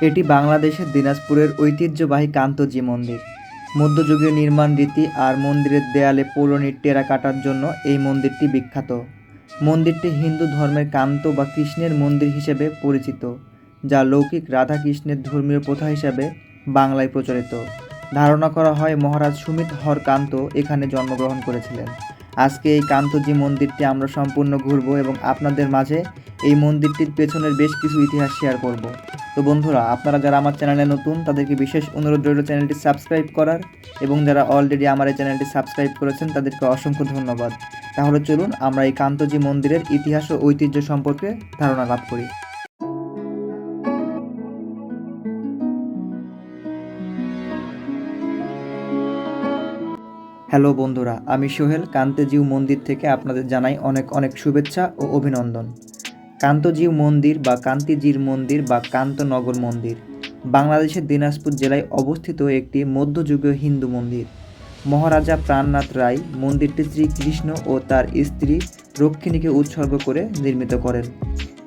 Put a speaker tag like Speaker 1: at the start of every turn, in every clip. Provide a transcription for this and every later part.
Speaker 1: এটি বাংলাদেশের দিনাজপুরের ঐতিহ্যবাহী কান্তজি মন্দির। মধ্যযুগীয় নির্মাণ রীতি আর মন্দিরের দেয়ালে পৌরণীর টেরা কাটার জন্য এই মন্দিরটি বিখ্যাত। মন্দিরটি হিন্দু ধর্মের কান্ত বা কৃষ্ণের মন্দির হিসেবে পরিচিত, যা লৌকিক রাধা কৃষ্ণের ধর্মীয় প্রথা হিসাবে বাংলায় প্রচলিত। ধারণা করা হয় মহারাজ সুমিত হর কান্ত এখানে জন্মগ্রহণ করেছিলেন। আজকে এই কান্তজি মন্দিরটি আমরা সম্পূর্ণ ঘুরবো এবং আপনাদের মাঝে এই মন্দিরটির পেছনের বেশ কিছু ইতিহাস শেয়ার করব। তো বন্ধুরা, আপনারা যারা আমার চ্যানেলে নতুন, তাদেরকে বিশেষ অনুরোধ রইল চ্যানেলটি সাবস্ক্রাইব করার এবং যারা অলরেডি আমার এই চ্যানেলটি সাবস্ক্রাইব করেছেন, তাদেরকে অসংখ্য ধন্যবাদ। তাহলে চলুন, আমরা এই কান্তজি মন্দিরের ইতিহাস ও ঐতিহ্য সম্পর্কে ধারণা লাভ করি। হ্যালো বন্ধুরা, আমি সোহেল, কান্তেজিউ মন্দির থেকে আপনাদের জানাই অনেক অনেক শুভেচ্ছা ও অভিনন্দন। কান্তজিউ মন্দির বা কান্তিজির মন্দির বা কান্তনগর মন্দির। বাংলাদেশের দিনাজপুর জেলায় অবস্থিত একটি মধ্যযুগীয় হিন্দু মন্দির। মহারাজা প্রাণনাথ রায় মন্দিরটি শ্রীকৃষ্ণ ও তার স্ত্রী রক্ষিণীকে উৎসর্গ করে নির্মিত করেন।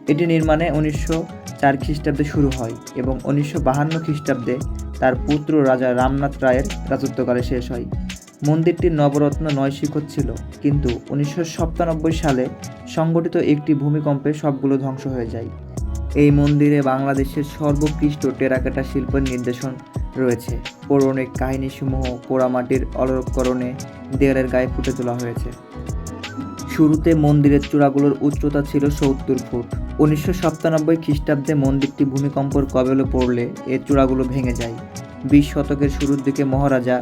Speaker 1: এটি নির্মাণে উনিশশো চার খ্রিস্টাব্দে শুরু হয় এবং উনিশশো বাহান্ন খ্রিস্টাব্দে তার পুত্র রাজা রামনাথ রায়ের রাজত্বকালে শেষ হয়। মন্দিরটির নবরত্ন নয় শিখর ছিল, কিন্তু উনিশশো সাতানব্বই সালে সংগঠিত একটি ভূমিকম্পে সবগুলো ধ্বংস হয়ে যায়। এই মন্দিরে বাংলাদেশের সর্বোৎকৃষ্ট টেরাকাটা শিল্পের নির্দেশন রয়েছে। পৌরাণিক কাহিনীসমূহ পোড়ামাটির অলঙ্করণে দেয়ালের গায়ে ফুটে তোলা হয়েছে। শুরুতে মন্দিরের চূড়াগুলোর উচ্চতা ছিল সত্তর ফুট। উনিশশো সাতানব্বই খ্রিস্টাব্দে মন্দিরটি ভূমিকম্পর কবলে পড়লে এর চূড়াগুলো ভেঙে যায়। বিশ শতকের শুরুর দিকে মহারাজা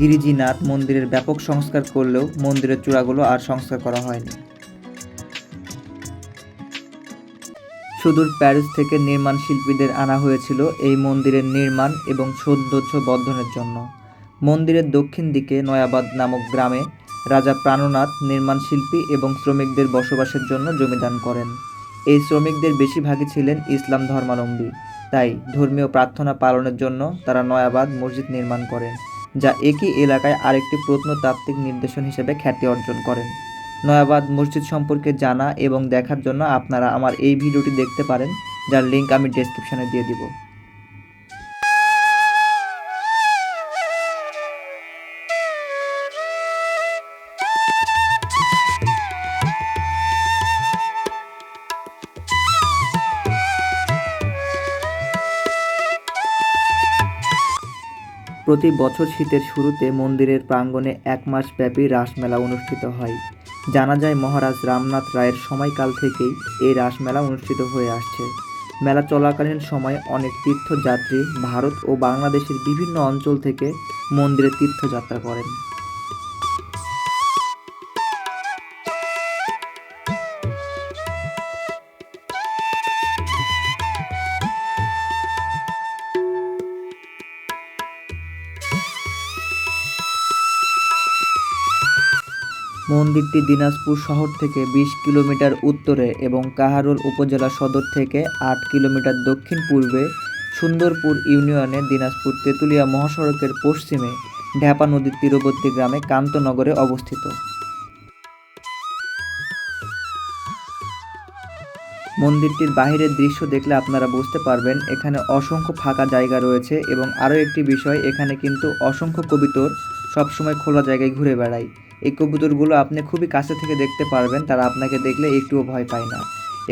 Speaker 1: গিরিজিনাথ মন্দিরের ব্যাপক সংস্কার করলেও মন্দিরের চূড়াগুলো আর সংস্কার করা হয়নি। সুদূর প্যারিস থেকে নির্মাণ শিল্পীদের আনা হয়েছিল এই মন্দিরের নির্মাণ এবং সৌন্দর্য বর্ধনের জন্য। মন্দিরের দক্ষিণ দিকে নয়াবাদ নামক গ্রামে রাজা প্রাণনাথ নির্মাণ শিল্পী এবং শ্রমিকদের বসবাসের জন্য জমিদান করেন। এই শ্রমিকদের বেশিরভাগই ছিলেন ইসলাম ধর্মাবলম্বী তাই ধর্মীয় প্রার্থনা পালনের জন্য তারা নয়াবাদ মসজিদ নির্মাণ করেন। যা একই এলাকায় আরেকটি প্রত্নতাত্ত্বিক নির্দেশন হিসেবে খ্যাতি অর্জন করেন। নয়াবাদ মসজিদ সম্পর্কে জানা এবং দেখার জন্য আপনারা আমার এই ভিডিওটি দেখতে পারেন, যার লিঙ্ক আমি ডেসক্রিপশানে দিয়ে দিব। প্রতি বছর শীতের শুরুতে মন্দিরের প্রাঙ্গণে এক মাস ব্যাপী রাসমেলা অনুষ্ঠিত হয়। জানা যায়, মহারাজ রামনাথ রায়ের সময়কাল থেকেই এই রাসমেলা অনুষ্ঠিত হয়ে আসছে। মেলা চলাকালীন সময়ে অনেক তীর্থযাত্রী ভারত ও বাংলাদেশের বিভিন্ন অঞ্চল থেকে মন্দিরে তীর্থযাত্রা করেন। মন্দিরটি দিনাজপুর শহর থেকে বিশ কিলোমিটার উত্তরে এবং কাহারোল উপজেলা সদর থেকে আট কিলোমিটার দক্ষিণ পূর্বে সুন্দরপুর ইউনিয়নে দিনাজপুর তেঁতুলিয়া মহাসড়কের পশ্চিমে ঢ্যাপা নদীর তীরবর্তী গ্রামে কান্তনগরে অবস্থিত। মন্দিরটির বাহিরের দৃশ্য দেখলে আপনারা বুঝতে পারবেন, এখানে অসংখ্য ফাঁকা জায়গা রয়েছে এবং আরও একটি বিষয়, এখানে কিন্তু অসংখ্য কবিতর সবসময় খোলা জায়গায় ঘুরে বেড়ায় এই কবুতরগুলো আপনি খুবই কাছে থেকে দেখতে পারবেন, তারা আপনাকে দেখলে একটুও ভয় পায় না।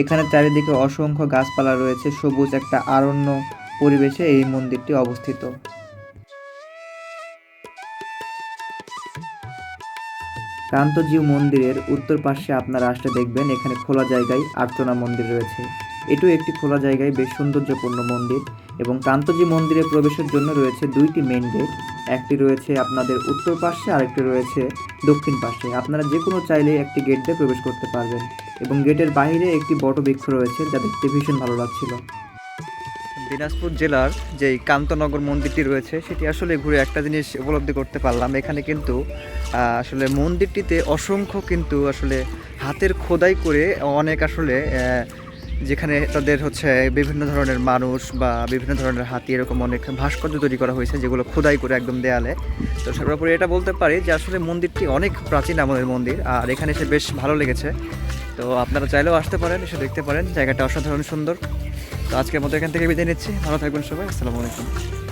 Speaker 1: এখানে চারিদিকে অসংখ্য গাছপালা রয়েছে, সবুজ একটা আরণ্য পরিবেশে এই মন্দিরটি অবস্থিত। কান্তজিউ মন্দিরের উত্তর পাশে আপনারা আসলে দেখবেন, এখানে খোলা জায়গায় আর্চনা মন্দির রয়েছে। এটিও একটি খোলা জায়গায় বেশ সৌন্দর্যপূর্ণ মন্দির এবং কান্তজি মন্দিরে প্রবেশের জন্য রয়েছে দুইটি মেন গেট একটি রয়েছে আপনাদের উত্তর পাশে, আরেকটি রয়েছে দক্ষিণ পাশে। আপনারা যে কোনো চাইলে একটি গেট দিয়ে প্রবেশ করতে পারবেন এবং গেটের বাইরে একটি বট বৃক্ষ রয়েছে যা দেখতে ভীষণ ভালো লাগছিল। দিনাজপুর জেলার যে কান্তনগর মন্দিরটি রয়েছে, সেটি আসলে ঘুরে একটা জিনিস উপলব্ধি করতে পারলাম। এখানে কিন্তু আসলে মন্দিরটিতে অসংখ্য কিন্তু আসলে হাতের খোদাই করে অনেক আসলে যেখানে তাদের হচ্ছে বিভিন্ন ধরনের মানুষ বা বিভিন্ন ধরনের হাতি, এরকম অনেক ভাস্কর্য তৈরি করা হয়েছে যেগুলো খোদাই করে একদম দেয়ালে। তো সর্বোপরি এটা বলতে পারি যে আসলে মন্দিরটি অনেক প্রাচীন আমাদের মন্দির, আর এখানে এসে বেশ ভালো লেগেছে। তো আপনারা চাইলেও আসতে পারেন, এসে দেখতে পারেন। জায়গাটা অসাধারণ সুন্দর।
Speaker 2: তো আজকের মতো এখান থেকে বিদায় নিচ্ছি। ভালো থাকবেন সবাই। আসসালামু আলাইকুম।